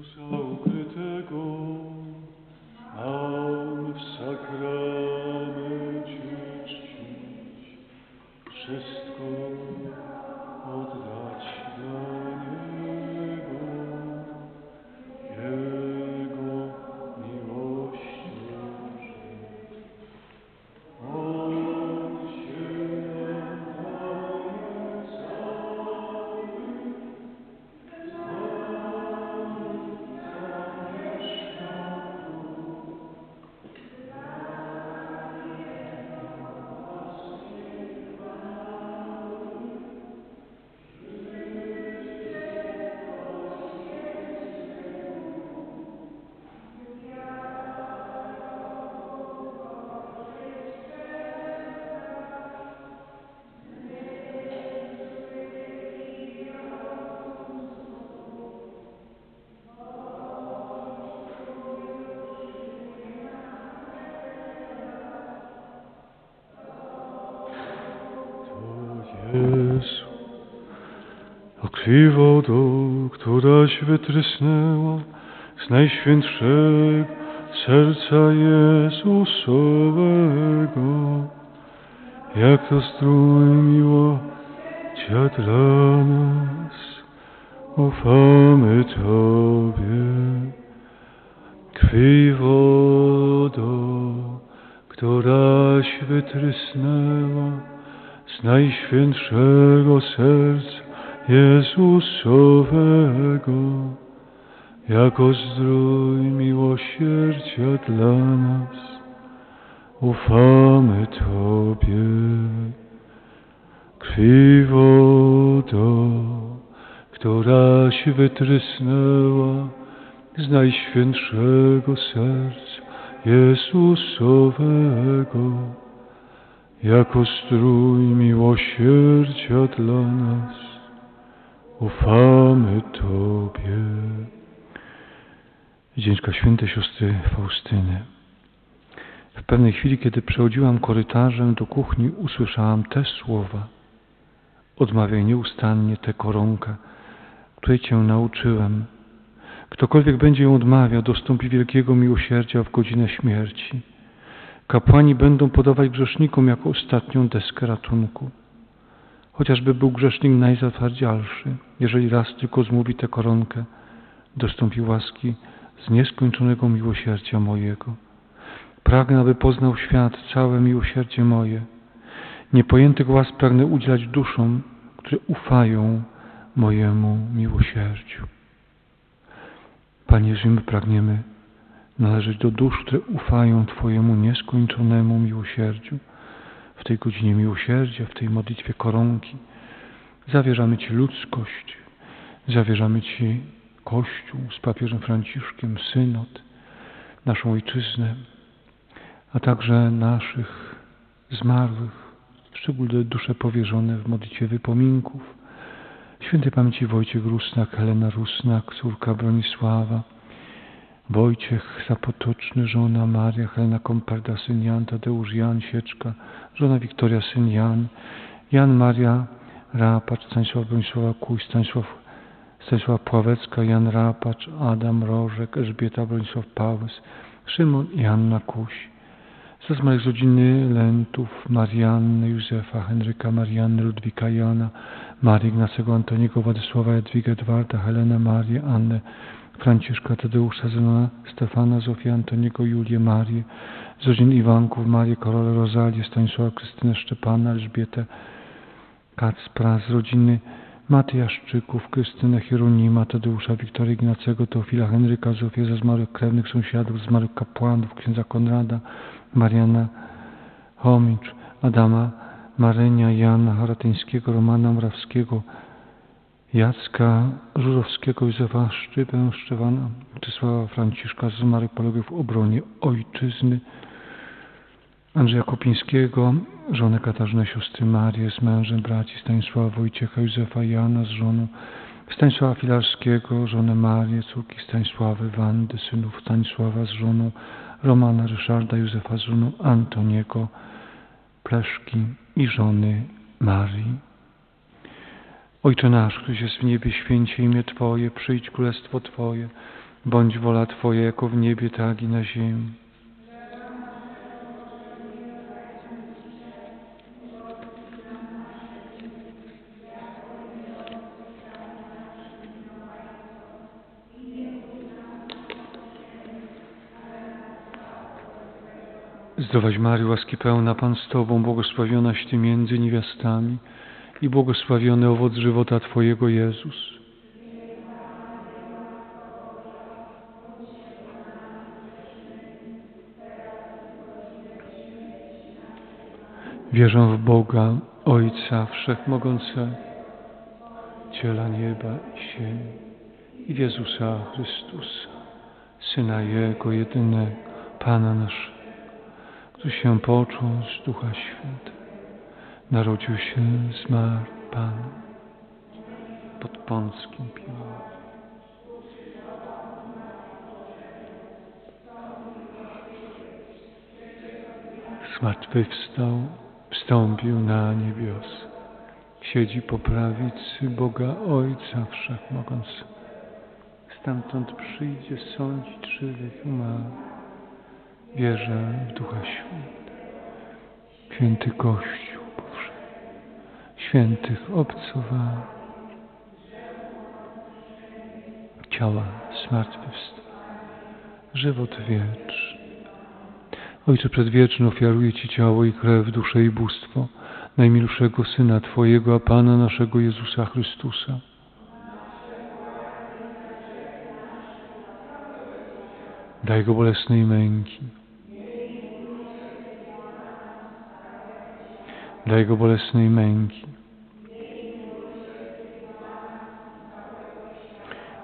Jezusa ukrytego krwi wodą, któraś wytrysnęła z najświętszego serca Jezusowego, jak to strój miłosierdzia dla nas, ufamy Tobie. Krwi wodą, któraś wytrysnęła z najświętszego serca Jezusowego, jako zdrój miłosierdzia dla nas, ufamy Tobie. Krwi wodą, któraś wytrysnęła z najświętszego serca Jezusowego, jako strój miłosierdzia dla nas, ufamy Tobie. Dzieńczka święte siostry Faustyny. W pewnej chwili, kiedy przechodziłam korytarzem do kuchni, usłyszałam te słowa. Odmawiaj nieustannie tę koronkę, której Cię nauczyłem. Ktokolwiek będzie ją odmawiał, dostąpi wielkiego miłosierdzia w godzinę śmierci. Kapłani będą podawać grzesznikom jako ostatnią deskę ratunku. Chociażby był grzesznik najzatwardzialszy, jeżeli raz tylko zmówi tę koronkę, dostąpi łaski z nieskończonego miłosierdzia mojego. Pragnę, aby poznał świat całe miłosierdzie moje. Niepojętych łask pragnę udzielać duszom, które ufają mojemu miłosierdziu. Panie Jezu, my pragniemy należeć do dusz, które ufają Twojemu nieskończonemu miłosierdziu. W tej godzinie miłosierdzia, w tej modlitwie koronki zawierzamy Ci ludzkość, zawierzamy Ci Kościół z papieżem Franciszkiem, synod, naszą ojczyznę, a także naszych zmarłych, szczególnie dusze powierzone w modlitwie wypominków. Świętej pamięci Wojciech Rusnak, Helena Rusnak, córka Bronisława, Wojciech Zapotoczny, żona Maria, Helena Komperda, syn Jan, Tadeusz Jan Sieczka, żona Wiktoria, syn Jan, Jan Maria Rapacz, Stanisław Bronisława Kuj, Stanisław, Stanisława Pławecka, Jan Rapacz, Adam Rożek, Elżbieta Bronisław Pałys, Szymon i Anna Kuś. Ze zmarłych z rodziny Lentów, Marianny, Józefa, Henryka, Marianny, Ludwika, Jana, Marii, Ignacego, Antoniego, Władysława, Jadwigę, Edwarda, Helenę, Marię, Annę, Franciszka, Tadeusza, Zenona, Stefana, Zofię, Antoniego, Julię, Marię, z rodzin Iwanków, Marię, Karolę, Rozalię, Stanisława, Krystynę, Szczepana, Elżbietę, Kacpra, z rodziny Matyjaszczyków, Krystynę, Hieronima, Tadeusza, Wiktoria, Ignacego, Teofila, Henryka, Zofię, ze zmarłych krewnych sąsiadów, zmarłych kapłanów, księdza Konrada, Mariana Homicz, Adama, Marynia, Jana Haratyńskiego, Romana Morawskiego, Jacka Żurowskiego, Józefa Szczypę, Szczewana, Czesława Franciszka, zmarłych poległych w obronie ojczyzny, Andrzeja Kopińskiego, żonę Katarzynę, siostry Marię, z mężem braci Stanisława Wojciecha, Józefa Jana, z żoną Stanisława Filarskiego, żonę Marię, córki Stanisławy, Wandy, synów Stanisława, z żoną Romana, Ryszarda, Józefa, z żoną Antoniego, Pleszki i żony Marii. Ojcze nasz, któryś jest w niebie, święcie imię Twoje, przyjdź królestwo Twoje, Bądź wola Twoja jako w niebie, tak i na ziemi. Zdrowaś Maryjo, łaski pełna Pan z Tobą, błogosławionaś Ty między niewiastami i błogosławiony owoc żywota Twojego Jezus. Wierzę w Boga, Ojca Wszechmogącego, Ciela nieba i ziemi i w Jezusa Chrystusa, Syna Jego jedynego, Pana naszego, który się począł z Ducha Świętego, narodził się, zmarł Pan pod Pąckim Piłatem. Zmartwychwstał, wstąpił na niebios. Siedzi po prawicy Boga Ojca Wszechmogącego. Stamtąd przyjdzie sądzić żywych i. Wierzę w Ducha Święty, święty Kościół świętych obcowanych, ciała zmartwychwstałe, żywot wieczny. Ojcze Przedwieczny, ofiaruję Ci ciało i krew, duszę i bóstwo najmilszego Syna Twojego, a Pana naszego Jezusa Chrystusa. Daj Go bolesnej męki. Daj Go bolesnej męki.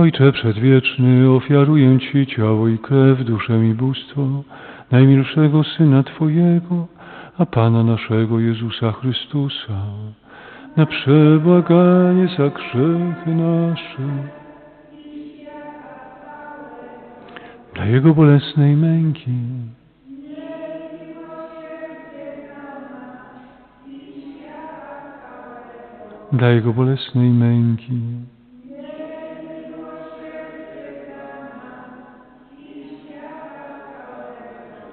Ojcze Przedwieczny, ofiaruję Ci ciało i krew, duszę i bóstwo najmilszego Syna Twojego, a Pana naszego Jezusa Chrystusa, na przebłaganie za grzechy nasze. Dla Jego bolesnej męki. Dla Jego bolesnej męki.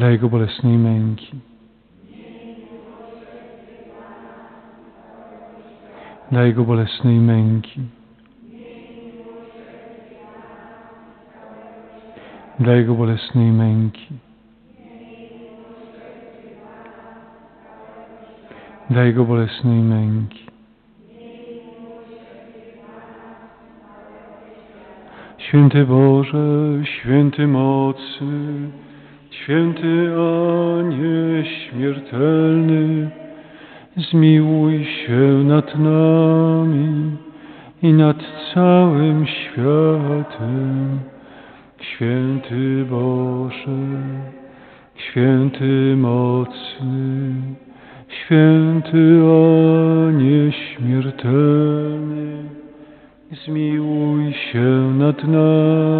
Dla Jego bolesnej męki. Dla Jego bolesnej męki. Dla Jego bolesnej męki. Dla Jego bolesnej męki. Święty Boże, święty mocy, święty a nieśmiertelny, zmiłuj się nad nami i nad całym światem. Święty Boże, święty mocny, święty a nieśmiertelny, zmiłuj się nad nami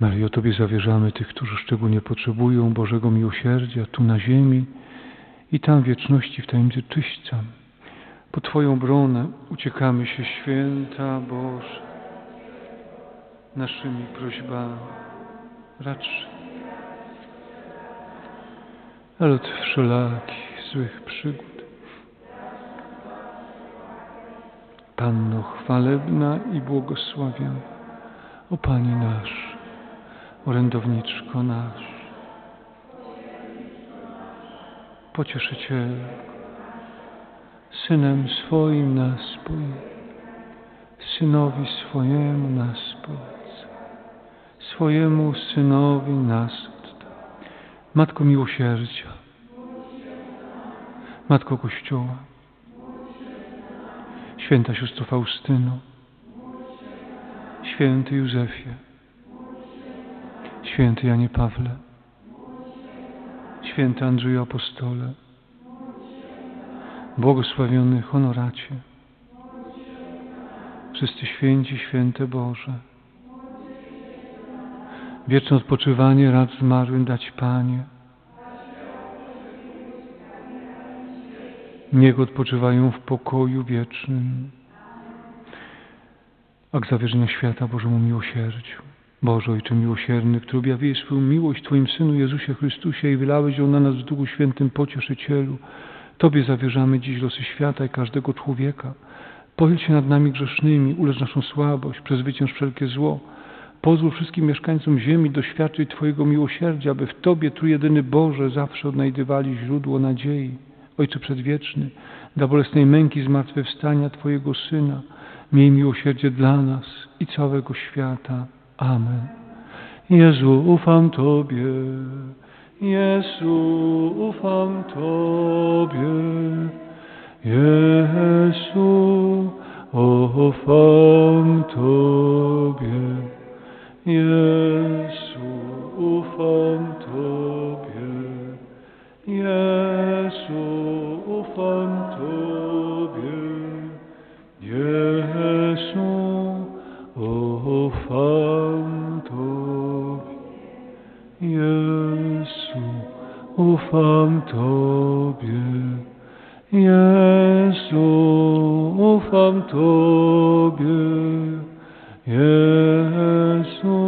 Mario, Tobie zawierzamy tych, którzy szczególnie potrzebują Bożego miłosierdzia tu na ziemi i tam wieczności w tajemnicy czyśćca. Po Twoją bronę uciekamy się, święta Boże, naszymi prośbami. Racz, ale od wszelakich złych przygód. Panno chwalebna i błogosławiona, o Pani nasz, orędowniczko nasz, pocieszyciel, Synem swoim nas pojedź, Synowi swojemu nas powiedz, swojemu Synowi nas oddał. Matko miłosierdzia, Matko Kościoła, Święta Siostro Faustyno, Święty Józefie, Święty Janie Pawle, Święty Andrzeju Apostole, błogosławiony Honoracie, wszyscy święci, święte Boże, wieczne odpoczywanie rad zmarłym dać Panie, niech odpoczywają w pokoju wiecznym. Akt zawierzenia świata Bożemu miłosierdziu. Boże Ojcze miłosierny, który objawiłeś swoją miłość Twoim Synu Jezusie Chrystusie i wylałeś ją na nas w Duchu Świętym Pocieszycielu, Tobie zawierzamy dziś losy świata i każdego człowieka. Pochyl się nad nami grzesznymi, ulecz naszą słabość, przezwycięż wszelkie zło. Pozwól wszystkim mieszkańcom ziemi doświadczyć Twojego miłosierdzia, aby w Tobie, Trójjedyny Boże, zawsze odnajdywali źródło nadziei. Ojcze Przedwieczny, dla bolesnej męki zmartwychwstania Twojego Syna, miej miłosierdzie dla nas i całego świata. Amen. Jezu, ufam Tobie. Jezu, ufam Tobie. Jezu, ufam Tobie. Jezu, ufam Tobie. Jezu, ufam Tobie. Ufam Tobie. Jezu, ufam Tobie. Jezu,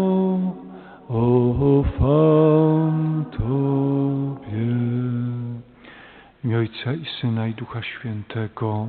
ufam Tobie. Imię Ojca i Syna i Ducha Świętego.